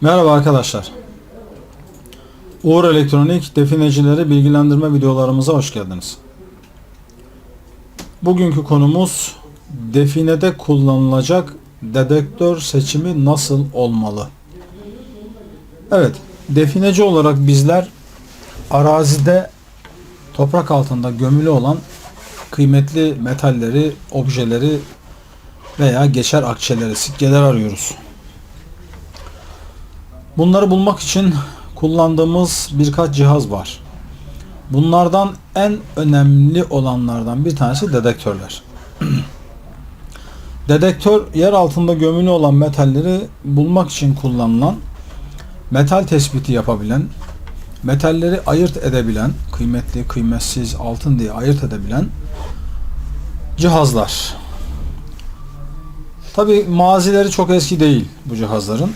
Merhaba arkadaşlar. Uğur Elektronik definecileri bilgilendirme videolarımıza hoş geldiniz. Bugünkü konumuz definede kullanılacak dedektör seçimi nasıl olmalı? Evet, defineci olarak bizler arazide toprak altında gömülü olan kıymetli metalleri, objeleri veya geçer akçeleri, sikkeler arıyoruz. Bunları bulmak için kullandığımız birkaç cihaz var. Bunlardan en önemli olanlardan bir tanesi dedektörler. Dedektör yer altında gömülü olan metalleri bulmak için kullanılan, metal tespiti yapabilen, metalleri ayırt edebilen, kıymetli, kıymetsiz, altın diye ayırt edebilen cihazlar. Tabi mazileri çok eski değil bu cihazların.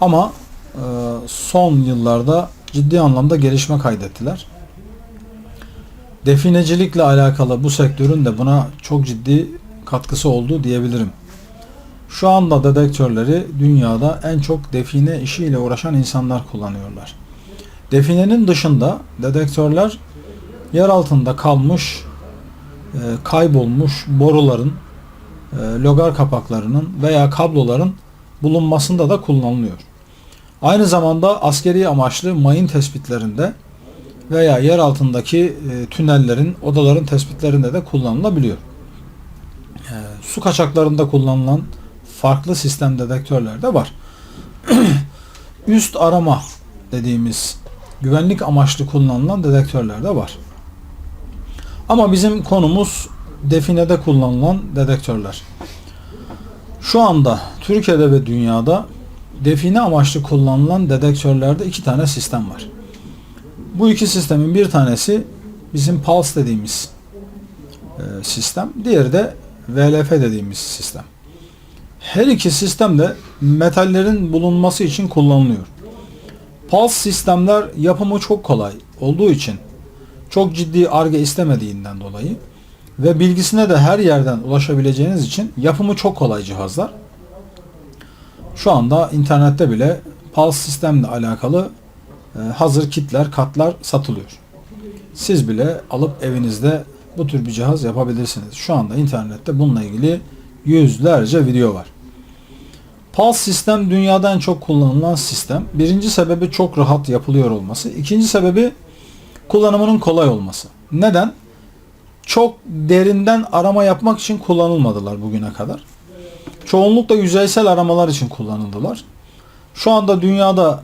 Ama e, son yıllarda ciddi anlamda gelişme kaydettiler. Definecilikle alakalı bu sektörün de buna çok ciddi katkısı oldu diyebilirim. Şu anda dedektörleri dünyada en çok define işiyle uğraşan insanlar kullanıyorlar. Definenin dışında dedektörler yer altında kalmış, e, kaybolmuş boruların, e, logar kapaklarının veya kabloların bulunmasında da kullanılıyor. Aynı zamanda askeri amaçlı mayın tespitlerinde veya yer altındaki e, tünellerin, odaların tespitlerinde de kullanılabiliyor. E, su kaçaklarında kullanılan farklı sistem dedektörler de var. Üst arama dediğimiz güvenlik amaçlı kullanılan dedektörler de var. Ama bizim konumuz definede kullanılan dedektörler. Şu anda Türkiye'de ve dünyada define amaçlı kullanılan dedektörlerde iki tane sistem var. Bu iki sistemin bir tanesi bizim Pulse dediğimiz e, sistem, diğeri de VLF dediğimiz sistem. Her iki sistem de metallerin bulunması için kullanılıyor. Pulse sistemler yapımı çok kolay olduğu için çok ciddi arge istemediğinden dolayı ve bilgisine de her yerden ulaşabileceğiniz için yapımı çok kolay cihazlar. Şu anda internette bile Pulse sistemle alakalı e, hazır kitler, katlar satılıyor. Siz bile alıp evinizde bu tür bir cihaz yapabilirsiniz. Şu anda internette bununla ilgili yüzlerce video var. Pulse sistem dünyada en çok kullanılan sistem. Birinci sebebi çok rahat yapılıyor olması. İkinci sebebi kullanımının kolay olması. Neden? Çok derinden arama yapmak için kullanılmadılar bugüne kadar. Çoğunlukla yüzeysel aramalar için kullanıldılar. Şu anda dünyada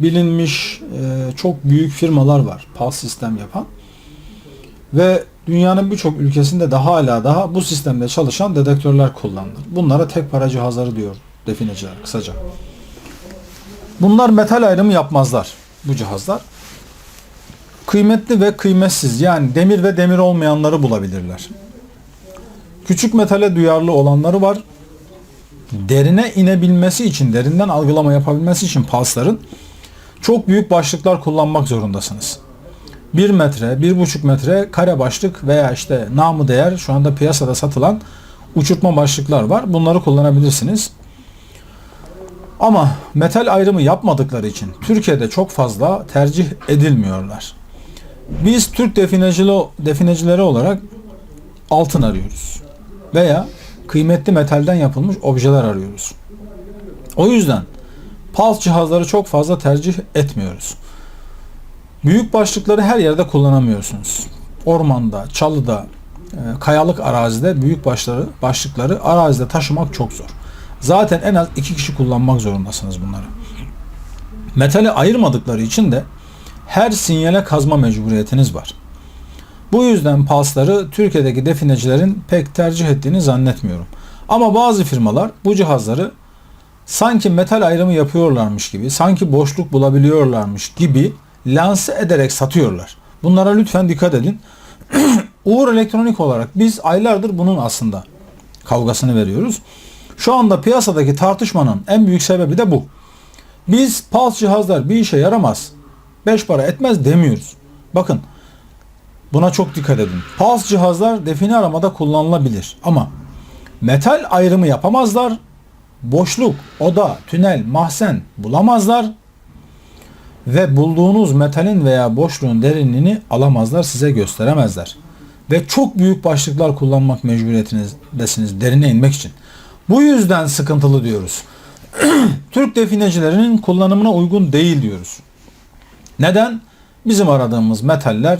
bilinmiş e, çok büyük firmalar var Pulse sistem yapan. Ve dünyanın birçok ülkesinde daha hala daha bu sistemde çalışan dedektörler kullanılır. Bunlara tek para cihazları diyor defineciler kısaca. Bunlar metal ayrımı yapmazlar bu cihazlar. Kıymetli ve kıymetsiz yani demir ve demir olmayanları bulabilirler. Küçük metale duyarlı olanları var. Derine inebilmesi için, derinden algılama yapabilmesi için pulsların çok büyük başlıklar kullanmak zorundasınız. 1 metre, 1,5 metre kare başlık veya işte namı değer şu anda piyasada satılan uçurtma başlıklar var. Bunları kullanabilirsiniz. Ama metal ayrımı yapmadıkları için Türkiye'de çok fazla tercih edilmiyorlar. Biz Türk definecileri, definecileri olarak altın arıyoruz. Veya kıymetli metalden yapılmış objeler arıyoruz. O yüzden pulse cihazları çok fazla tercih etmiyoruz. Büyük başlıkları her yerde kullanamıyorsunuz. Ormanda, çalıda, e, kayalık arazide büyük başları, başlıkları arazide taşımak çok zor. Zaten en az iki kişi kullanmak zorundasınız bunları. Metali ayırmadıkları için de her sinyale kazma mecburiyetiniz var. Bu yüzden pasları Türkiye'deki definecilerin pek tercih ettiğini zannetmiyorum. Ama bazı firmalar bu cihazları sanki metal ayrımı yapıyorlarmış gibi, sanki boşluk bulabiliyorlarmış gibi lanse ederek satıyorlar. Bunlara lütfen dikkat edin. Uğur Elektronik olarak biz aylardır bunun aslında kavgasını veriyoruz. Şu anda piyasadaki tartışmanın en büyük sebebi de bu. Biz pulse cihazlar bir işe yaramaz, beş para etmez demiyoruz. Bakın buna çok dikkat edin. Pulse cihazlar define aramada kullanılabilir ama metal ayrımı yapamazlar boşluk, oda, tünel, mahzen bulamazlar ve bulduğunuz metalin veya boşluğun derinliğini alamazlar, size gösteremezler. Ve çok büyük başlıklar kullanmak mecburiyetindesiniz derine inmek için. Bu yüzden sıkıntılı diyoruz. Türk definecilerinin kullanımına uygun değil diyoruz. Neden? Bizim aradığımız metaller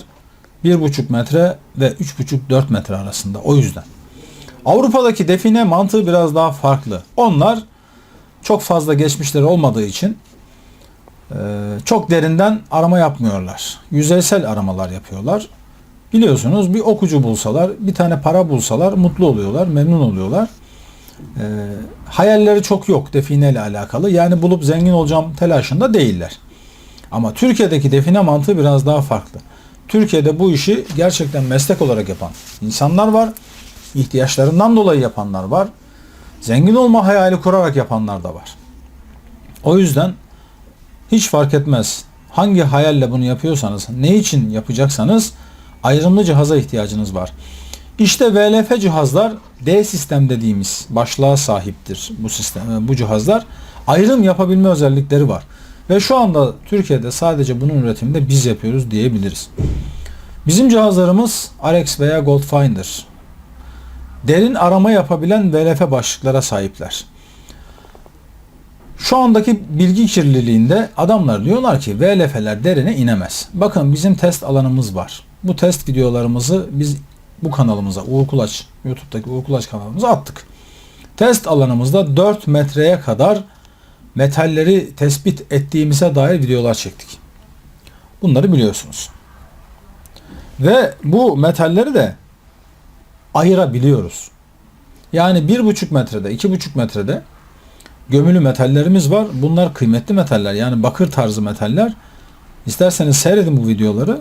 1,5 metre ve 3,5-4 metre arasında. O yüzden. Avrupa'daki define mantığı biraz daha farklı. Onlar çok fazla geçmişleri olmadığı için e, çok derinden arama yapmıyorlar. Yüzeysel aramalar yapıyorlar. Biliyorsunuz bir okucu bulsalar, bir tane para bulsalar mutlu oluyorlar, memnun oluyorlar. E, hayalleri çok yok define ile alakalı. Yani bulup zengin olacağım telaşında değiller. Ama Türkiye'deki define mantığı biraz daha farklı. Türkiye'de bu işi gerçekten meslek olarak yapan insanlar var. İhtiyaçlarından dolayı yapanlar var. Zengin olma hayali kurarak yapanlar da var. O yüzden hiç fark etmez. Hangi hayalle bunu yapıyorsanız, ne için yapacaksanız ayrımlı cihaza ihtiyacınız var. İşte VLF cihazlar D sistem dediğimiz başlığa sahiptir bu sistem bu cihazlar. Ayrım yapabilme özellikleri var. Ve şu anda Türkiye'de sadece bunun üretiminde biz yapıyoruz diyebiliriz. Bizim cihazlarımız Alex veya Goldfinder. Derin arama yapabilen VLF başlıklara sahipler. Şu andaki bilgi kirliliğinde adamlar diyorlar ki VLF'ler derine inemez. Bakın bizim test alanımız var. Bu test videolarımızı biz bu kanalımıza Uğur Kulaç YouTube'daki Uğur Kulaç kanalımıza attık. Test alanımızda 4 metreye kadar metalleri tespit ettiğimize dair videolar çektik. Bunları biliyorsunuz. Ve bu metalleri de ayırabiliyoruz. Yani 1,5 metrede, 2,5 metrede gömülü metallerimiz var. Bunlar kıymetli metaller. Yani bakır tarzı metaller. İsterseniz seyredin bu videoları.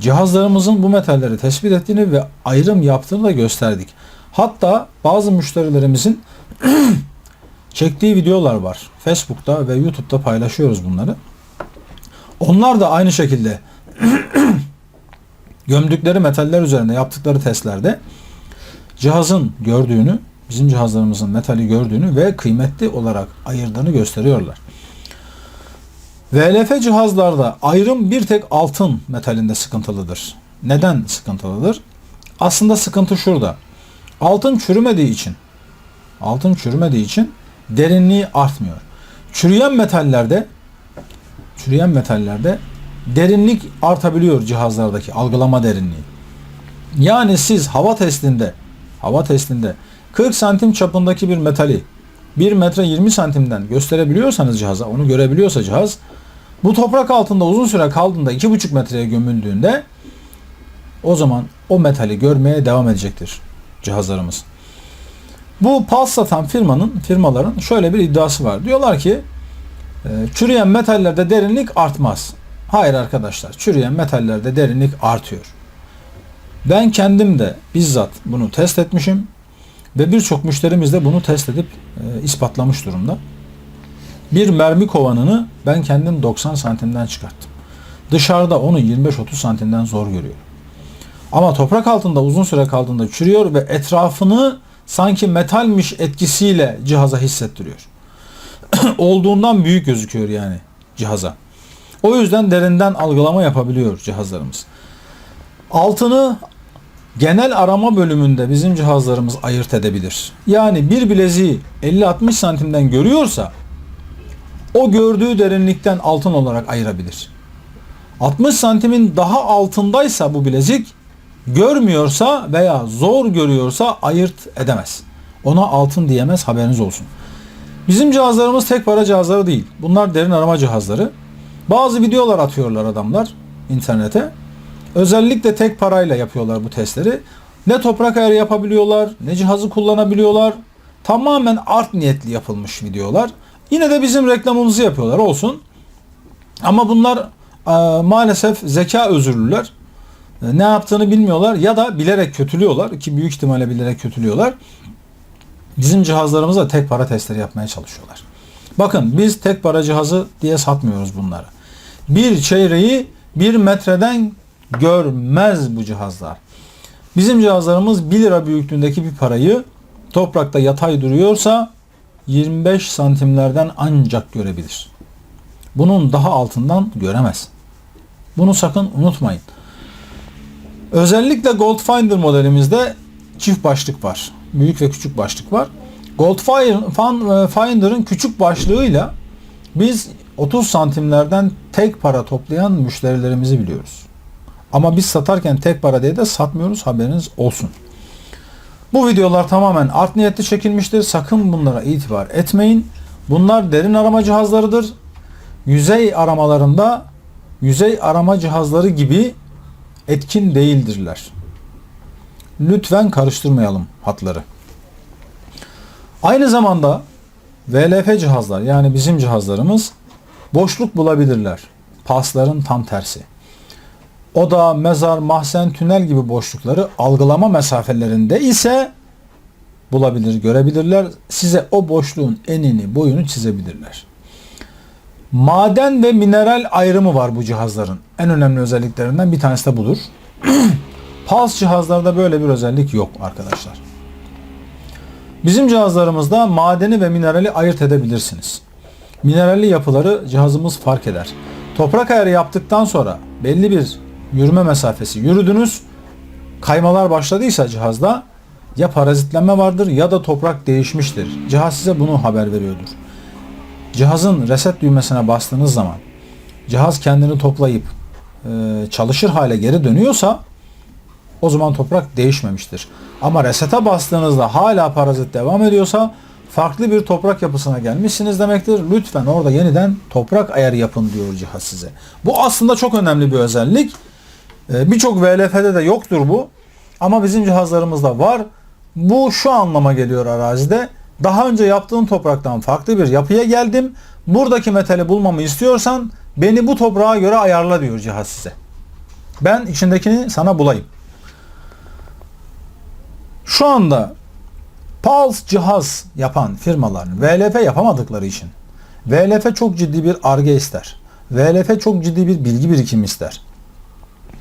Cihazlarımızın bu metalleri tespit ettiğini ve ayrım yaptığını da gösterdik. Hatta bazı müşterilerimizin çektiği videolar var. Facebook'ta ve YouTube'da paylaşıyoruz bunları. Onlar da aynı şekilde gömdükleri metaller üzerinde yaptıkları testlerde cihazın gördüğünü, bizim cihazlarımızın metali gördüğünü ve kıymetli olarak ayırdığını gösteriyorlar. VLF cihazlarda ayrım bir tek altın metalinde sıkıntılıdır. Neden sıkıntılıdır? Aslında sıkıntı şurada. Altın çürümediği için altın çürümediği için derinliği artmıyor. Çürüyen metallerde çürüyen metallerde derinlik artabiliyor cihazlardaki algılama derinliği. Yani siz hava testinde hava testinde 40 santim çapındaki bir metali 1 metre 20 santimden gösterebiliyorsanız cihaza, onu görebiliyorsa cihaz bu toprak altında uzun süre kaldığında 2,5 metreye gömüldüğünde o zaman o metali görmeye devam edecektir cihazlarımız. Bu pals satan firmanın, firmaların şöyle bir iddiası var. Diyorlar ki e, çürüyen metallerde derinlik artmaz. Hayır arkadaşlar, çürüyen metallerde derinlik artıyor. Ben kendim de bizzat bunu test etmişim ve birçok müşterimiz de bunu test edip e, ispatlamış durumda. Bir mermi kovanını ben kendim 90 santimden çıkarttım. Dışarıda onu 25-30 santimden zor görüyorum. Ama toprak altında uzun süre kaldığında çürüyor ve etrafını sanki metalmiş etkisiyle cihaza hissettiriyor. Olduğundan büyük gözüküyor yani cihaza. O yüzden derinden algılama yapabiliyor cihazlarımız. Altını genel arama bölümünde bizim cihazlarımız ayırt edebilir. Yani bir bileziği 50-60 santimden görüyorsa o gördüğü derinlikten altın olarak ayırabilir. 60 santimin daha altındaysa bu bilezik görmüyorsa veya zor görüyorsa ayırt edemez. Ona altın diyemez haberiniz olsun. Bizim cihazlarımız tek para cihazları değil. Bunlar derin arama cihazları. Bazı videolar atıyorlar adamlar internete. Özellikle tek parayla yapıyorlar bu testleri. Ne toprak ayarı yapabiliyorlar, ne cihazı kullanabiliyorlar. Tamamen art niyetli yapılmış videolar. Yine de bizim reklamımızı yapıyorlar olsun. Ama bunlar e, maalesef zeka özürlüler. E, ne yaptığını bilmiyorlar ya da bilerek kötülüyorlar ki büyük ihtimalle bilerek kötülüyorlar. Bizim cihazlarımızda tek para testleri yapmaya çalışıyorlar. Bakın biz tek para cihazı diye satmıyoruz bunları. Bir çeyreği bir metreden görmez bu cihazlar. Bizim cihazlarımız 1 lira büyüklüğündeki bir parayı toprakta yatay duruyorsa 25 santimlerden ancak görebilir. Bunun daha altından göremez. Bunu sakın unutmayın. Özellikle Goldfinder modelimizde çift başlık var. Büyük ve küçük başlık var. Goldfinder'ın küçük başlığıyla biz 30 santimlerden tek para toplayan müşterilerimizi biliyoruz. Ama biz satarken tek para diye de satmıyoruz haberiniz olsun. Bu videolar tamamen art niyetli çekilmiştir. Sakın bunlara itibar etmeyin. Bunlar derin arama cihazlarıdır. Yüzey aramalarında yüzey arama cihazları gibi etkin değildirler. Lütfen karıştırmayalım hatları. Aynı zamanda VLF cihazlar yani bizim cihazlarımız boşluk bulabilirler. Pasların tam tersi. Oda, mezar, mahzen, tünel gibi boşlukları algılama mesafelerinde ise bulabilir, görebilirler. Size o boşluğun enini, boyunu çizebilirler. Maden ve mineral ayrımı var bu cihazların. En önemli özelliklerinden bir tanesi de budur. Pulse cihazlarda böyle bir özellik yok arkadaşlar. Bizim cihazlarımızda madeni ve minerali ayırt edebilirsiniz. Mineralli yapıları cihazımız fark eder. Toprak ayarı yaptıktan sonra belli bir yürüme mesafesi yürüdünüz. Kaymalar başladıysa cihazda ya parazitlenme vardır ya da toprak değişmiştir. Cihaz size bunu haber veriyordur. Cihazın reset düğmesine bastığınız zaman cihaz kendini toplayıp e, çalışır hale geri dönüyorsa o zaman toprak değişmemiştir. Ama resete bastığınızda hala parazit devam ediyorsa farklı bir toprak yapısına gelmişsiniz demektir. Lütfen orada yeniden toprak ayarı yapın diyor cihaz size. Bu aslında çok önemli bir özellik. Ee, Birçok VLF'de de yoktur bu. Ama bizim cihazlarımızda var. Bu şu anlama geliyor arazide. Daha önce yaptığım topraktan farklı bir yapıya geldim. Buradaki metali bulmamı istiyorsan beni bu toprağa göre ayarla diyor cihaz size. Ben içindekini sana bulayım. Şu anda Pulse cihaz yapan firmaların VLF yapamadıkları için VLF çok ciddi bir arge ister. VLF çok ciddi bir bilgi birikimi ister.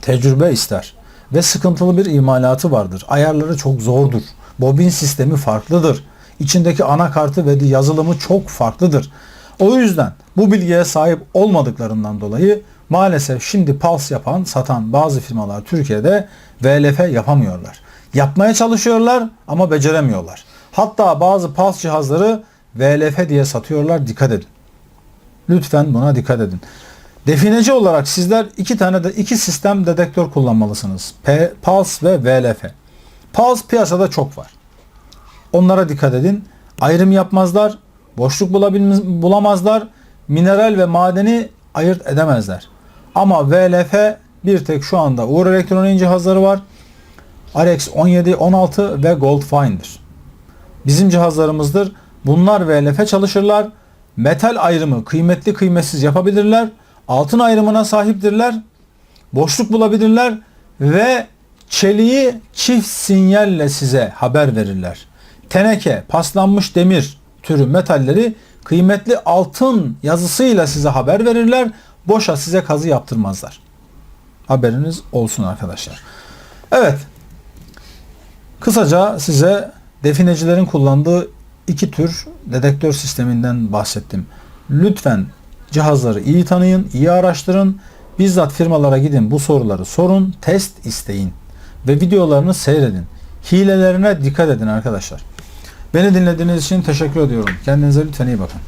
Tecrübe ister. Ve sıkıntılı bir imalatı vardır. Ayarları çok zordur. Bobin sistemi farklıdır. İçindeki anakartı ve yazılımı çok farklıdır. O yüzden bu bilgiye sahip olmadıklarından dolayı maalesef şimdi Pulse yapan, satan bazı firmalar Türkiye'de VLF yapamıyorlar. Yapmaya çalışıyorlar ama beceremiyorlar. Hatta bazı Pulse cihazları VLF diye satıyorlar. Dikkat edin. Lütfen buna dikkat edin. Defineci olarak sizler iki tane de iki sistem dedektör kullanmalısınız. P, Pulse ve VLF. Pulse piyasada çok var. Onlara dikkat edin. Ayrım yapmazlar. Boşluk bulamazlar. Mineral ve madeni ayırt edemezler. Ama VLF bir tek şu anda Uğur Elektronik'in cihazları var. RX 17, 16 ve Goldfinder. Bizim cihazlarımızdır. Bunlar VLF çalışırlar. Metal ayrımı kıymetli kıymetsiz yapabilirler. Altın ayrımına sahiptirler. Boşluk bulabilirler ve çeliği çift sinyalle size haber verirler. Teneke, paslanmış demir türü metalleri kıymetli altın yazısıyla size haber verirler. Boşa size kazı yaptırmazlar. Haberiniz olsun arkadaşlar. Evet. Kısaca size definecilerin kullandığı iki tür dedektör sisteminden bahsettim. Lütfen cihazları iyi tanıyın, iyi araştırın. Bizzat firmalara gidin bu soruları sorun, test isteyin ve videolarını seyredin. Hilelerine dikkat edin arkadaşlar. Beni dinlediğiniz için teşekkür ediyorum. Kendinize lütfen iyi bakın.